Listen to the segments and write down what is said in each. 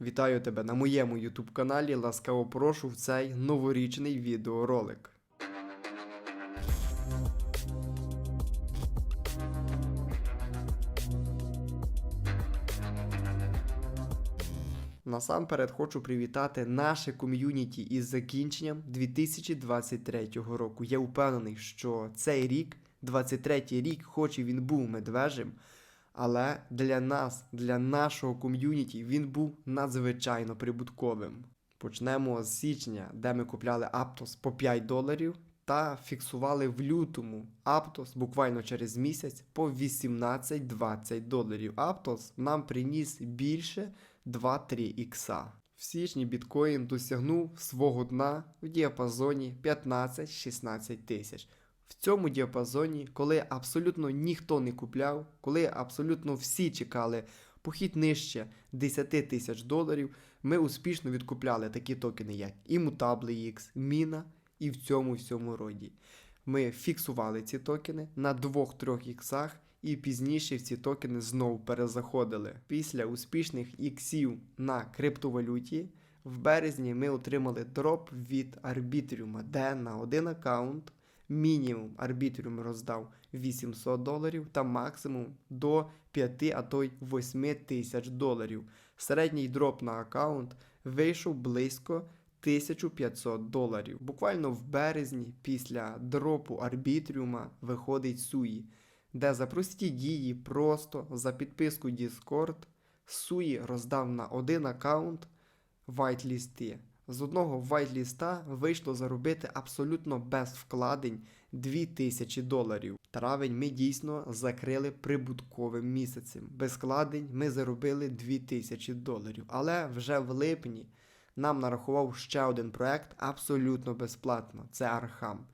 Вітаю тебе на моєму YouTube каналі. Ласкаво прошу в цей новорічний відеоролик. Насамперед хочу привітати наше ком'юніті із закінченням 2023 року. Я впевнений, що цей рік, 23 рік, хоч і він був медвежим, але для нас, для нашого ком'юніті, він був надзвичайно прибутковим. Почнемо з січня, де ми купляли Aptos по 5 доларів та фіксували в лютому Aptos буквально через місяць по 18-20 доларів. Aptos нам приніс більше 2-3 ікса. В січні біткоін досягнув свого дна в діапазоні 15-16 тисяч. В цьому діапазоні, коли абсолютно ніхто не купляв, коли абсолютно всі чекали похід нижче 10 тисяч доларів, ми успішно відкупляли такі токени, як Immutable X, Міна і в цьому всьому роді. Ми фіксували ці токени на 2-3 іксах і пізніше ці токени знову перезаходили. Після успішних іксів на криптовалюті в березні ми отримали дроп від Арбітріума, де на один аккаунт мінімум Арбітріум роздав 800 доларів та максимум до 5, а то й 8 тисяч доларів. Середній дроп на аккаунт вийшов близько 1500 доларів. Буквально в березні після дропу Арбітріума виходить Суї, де за прості дії просто за підписку Discord Суї роздав на один аккаунт вайтлісти. З одного вайтліста вийшло заробити абсолютно без вкладень 2000 доларів. Травень ми дійсно закрили прибутковим місяцем. Без вкладень ми заробили 2000 доларів. Але вже в липні нам нарахував ще один проект абсолютно безплатно. Це Архам.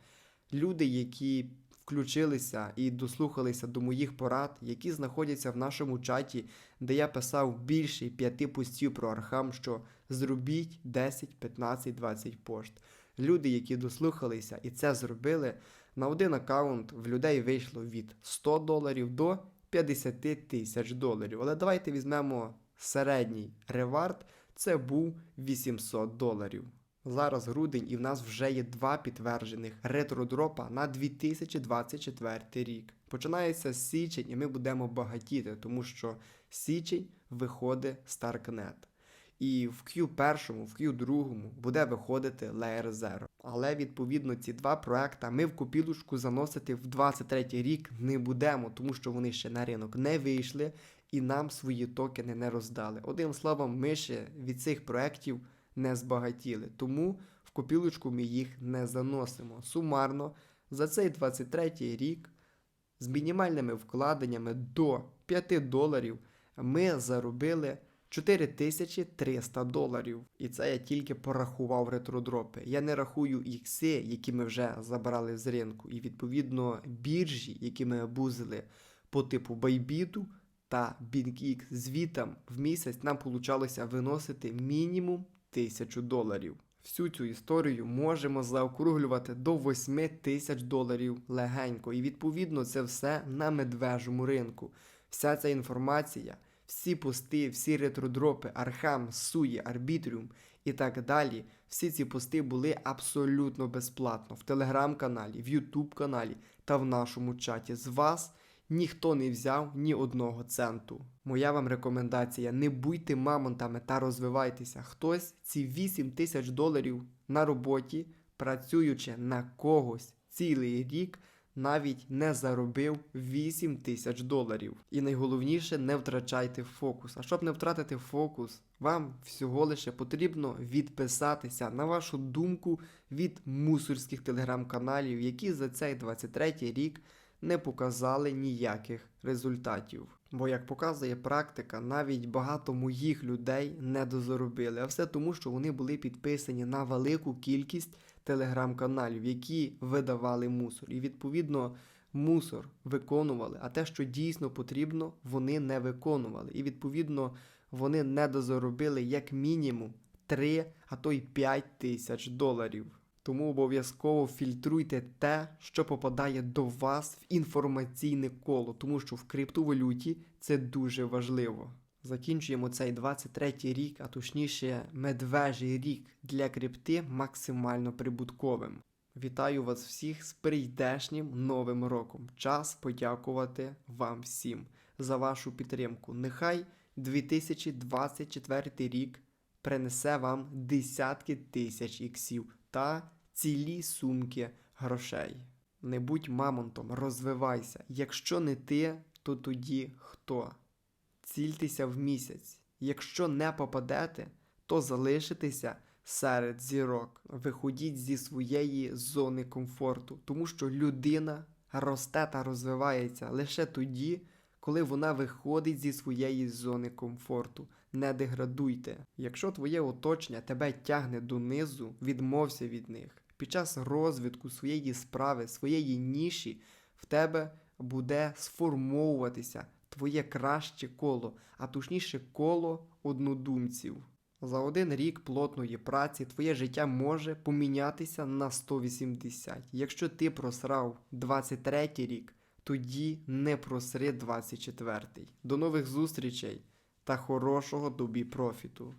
Люди, які включилися і дослухалися до моїх порад, які знаходяться в нашому чаті, де я писав більше п'яти постів про Архам, що зробіть 10, 15, 20 пошт. Люди, які дослухалися і це зробили, на один аккаунт в людей вийшло від 100 доларів до 50 тисяч доларів. Але давайте візьмемо середній ревард, це був 800 доларів. Зараз грудень і в нас вже є два підтверджених ретродропа на 2024 рік. Починається січень і ми будемо багатіти, тому що січень виходить Starknet. І в Q1, в Q2 буде виходити Layer Zero. Але відповідно ці два проекта ми в копілушку заносити в 23 рік не будемо, тому що вони ще на ринок не вийшли і нам свої токени не роздали. Одним словом, ми ще від цих проєктів не збагатіли, тому в копілочку ми їх не заносимо. Сумарно за цей 23 рік з мінімальними вкладеннями до 5 доларів ми заробили 4300 доларів. І це я тільки порахував ретродропи. Я не рахую ікси, які ми вже забрали з ринку, і відповідно біржі, які ми обузили по типу Байбіту та BingX звітам в місяць нам получалося виносити мінімум 1000 доларів. Всю цю історію можемо заокруглювати до 8 тисяч доларів легенько. І відповідно це все на медвежому ринку. Вся ця інформація, всі пости, всі ретродропи, Архам, Суї, Арбітріум і так далі. Всі ці пости були абсолютно безплатно в телеграм-каналі, в Ютуб каналі та в нашому чаті. З вас ніхто не взяв ні одного центу. Моя вам рекомендація: не будьте мамонтами та розвивайтеся. Хтось ці 8 тисяч доларів на роботі, працюючи на когось цілий рік. Навіть не заробив 8 тисяч доларів. І найголовніше не втрачайте фокус. А щоб не втратити фокус, вам всього лише потрібно відписатися на вашу думку від мусорських телеграм-каналів, які за цей 23 рік не показали ніяких результатів. Бо, як показує практика, навіть багато моїх людей не дозаробили, а все тому, що вони були підписані на велику кількість телеграм-каналів, які видавали мусор. І відповідно мусор виконували, а те, що дійсно потрібно, вони не виконували. І відповідно вони не дозаробили як мінімум 3, а то й 5 тисяч доларів. Тому обов'язково фільтруйте те, що попадає до вас в інформаційне коло, тому що в криптовалюті це дуже важливо. Закінчуємо цей 23-й рік, а точніше медвежий рік для крипти максимально прибутковим. Вітаю вас всіх з прийдешнім новим роком. Час подякувати вам всім за вашу підтримку. Нехай 2024 рік принесе вам десятки тисяч іксів та цілі сумки грошей. Не будь мамонтом, розвивайся. Якщо не ти, то тоді хто? Цільтеся в місяць. Якщо не попадете, то залишитеся серед зірок. Виходіть зі своєї зони комфорту, тому що людина росте та розвивається лише тоді, коли вона виходить зі своєї зони комфорту. Не деградуйте. Якщо твоє оточення тебе тягне донизу, відмовся від них. Під час розвитку своєї справи, своєї ніші, в тебе буде сформовуватися твоє краще коло, а точніше коло однодумців. За один рік плотної праці твоє життя може помінятися на 180. Якщо ти просрав 23 рік, тоді не просри 24. До нових зустрічей та хорошого тобі профіту.